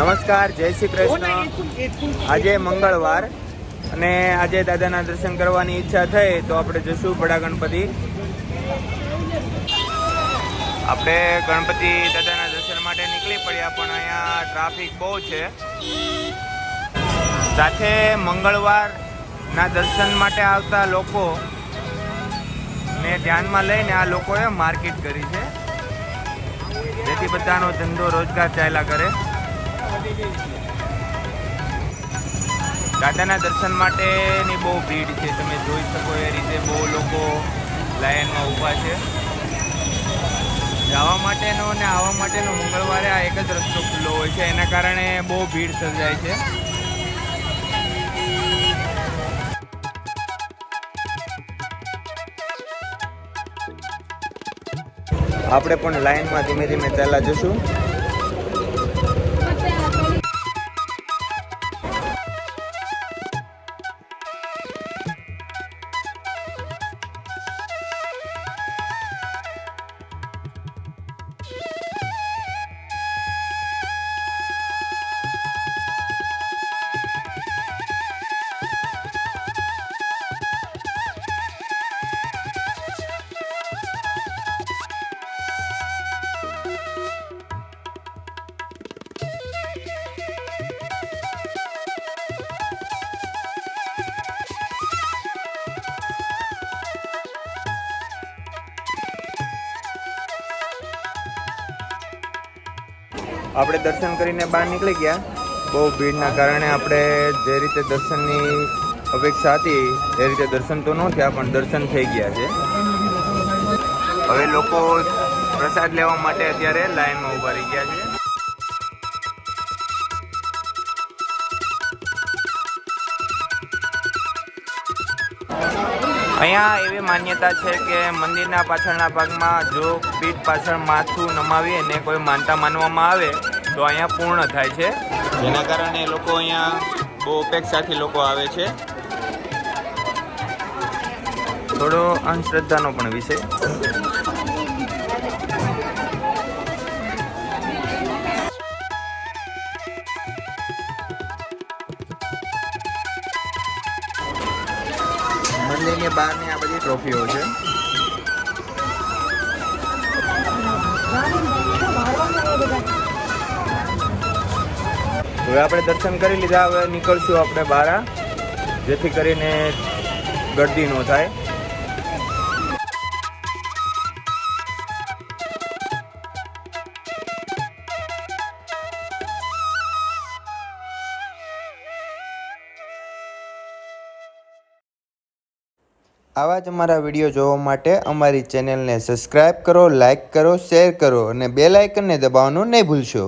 નમસ્કાર જય શ્રી કૃષ્ણ. આજે મંગળવાર અને આજે દાદાના દર્શન કરવાની ઈચ્છા થઈ તો આપણે જશું બડા ગણપતિ. આપણે ગણપતિ દાદાના દર્શન માટે નીકળી પડ્યા પણ અહીંયા ટ્રાફિક બહુ છે. સાથે મંગળવારના દર્શન માટે આવતા લોકો ને ધ્યાનમાં લઈને આ લોકોએ માર્કેટ કરી છે. જેથી બધાનો ધંધો રોજગાર ચાલ્યા કરે. દાદાના દર્શન માટેની બહુ ભીડ છે. તમે જોઈ શકો એ રીતે બહુ લોકો લાઈનમાં ઊભા છે. જવા માટેનો અને આવવા માટેનો મંગળવારે આ એક જ રસ્તો ખુલ્લો હોય છે. એના કારણે બહુ ભીડ સર્જાય છે. આપણે પણ લાઈનમાં ધીમે ધીમે ચાલ્યા જશું. આપણે દર્શન કરીને બહાર નીકળી ગયા. બહુ ભીડના કારણે આપણે જે રીતે દર્શનની અપેક્ષા હતી, એ રીતે દર્શન તો ન થયા, પણ દર્શન થઈ ગયા છે. હવે લોકો પ્રસાદ લેવા માટે અત્યારે લાઈનમાં ઊભા રહી ગયા છે. અહીંયા એવી માન્યતા છે કે મંદિરના પાછળના ભાગમાં જો પીઠ પાછળ માથું નમાવી અને કોઈ માનતા માનવામાં આવે તો અહીંયા પૂર્ણ થાય છે. જેના કારણે લોકો અહીંયા બહુ અપેક્ષાથી લોકો આવે છે. થોડો અંધશ્રદ્ધાનો પણ વિષય. મંદિરની બહારની આ બધી ટ્રોફીઓ છે. હવે આપણે દર્શન કરી લીધા, હવે નીકળશું આપણે બહાર જેથી કરીને ગરદી ન થાય. આવા જ અમારા વીડિયો જોવા માટે અમારી ચેનલને સબસ્ક્રાઈબ કરો લાઈક કરો, શેર કરો અને બેલ આઇકનને દબાવવાનું નહીં ભૂલશો.